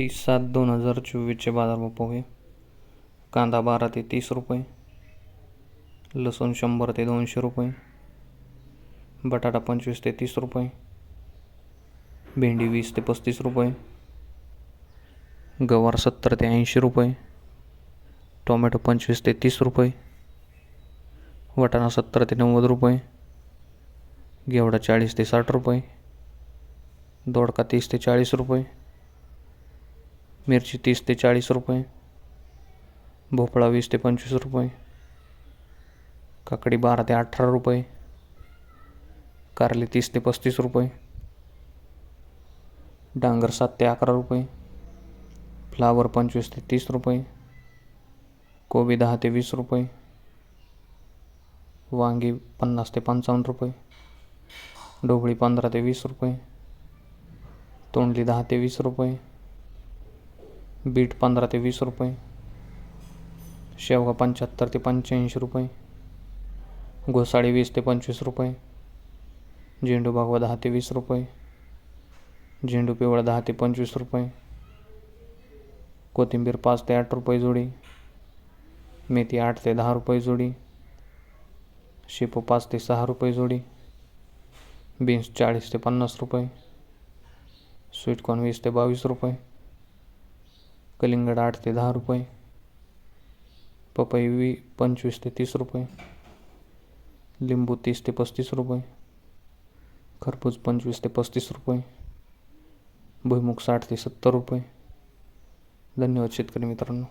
तीस सात दोन हजार चोवीसचे बाजारभाव पाहूया. कांदा बारा ते तीस रुपये. लसूण शंभर ते दोनशे रुपये. बटाटा पंचवीस ते तीस रुपये. भेंडी वीस ते पस्तीस रुपये. गवार सत्तर ते ऐंशी रुपये. टोमॅटो पंचवीस ते तीस रुपये. वाटाणा सत्तर ते नव्वद रुपये. घेवडा चाळीस ते साठ रुपये. दोडका तीस ते चाळीस रुपये. मिरची तीस ते चाळीस रुपये. भोपळा वीस ते पंचवीस रुपये. काकडी बारा ते अठरा रुपये. कारले तीस ते पस्तीस रुपये. डांगर सात ते अकरा रुपये. फ्लावर पंचवीस ते तीस रुपये. कोबी दहा ते वीस रुपये. वांगी पन्नास ते पंचावन्न रुपये. ढोबळी पंधरा ते वीस रुपये. तोंडली दहा ते वीस रुपये. बीट पंधरा ते वीस रुपये. शेवगा पंच्याहत्तर ते पंच्याऐंशी रुपये. घोसाळी वीस ते पंचवीस रुपये. झेंडू भागवा दहा ते वीस रुपये. झेंडू पिवळा दहा ते पंचवीस रुपये. कोथिंबीर पाच ते आठ रुपये जोडी. मेथी आठ ते दहा रुपये जोडी. शेपू पाच ते सहा रुपये जोडी. बीन्स चाळीस ते पन्नास रुपये. स्वीटकॉर्न वीस ते बावीस रुपये. कलिंगड आठ ते दहा रुपये. पपई वी पंचवीस ते तीस रुपये. लिंबू तीस ते पस्तीस रुपये. खरबूज पंचवीस ते पस्तीस रुपये. भुईमुग साठ ते सत्तर रुपये. धन्यवाद शेतकरी मित्रांनो.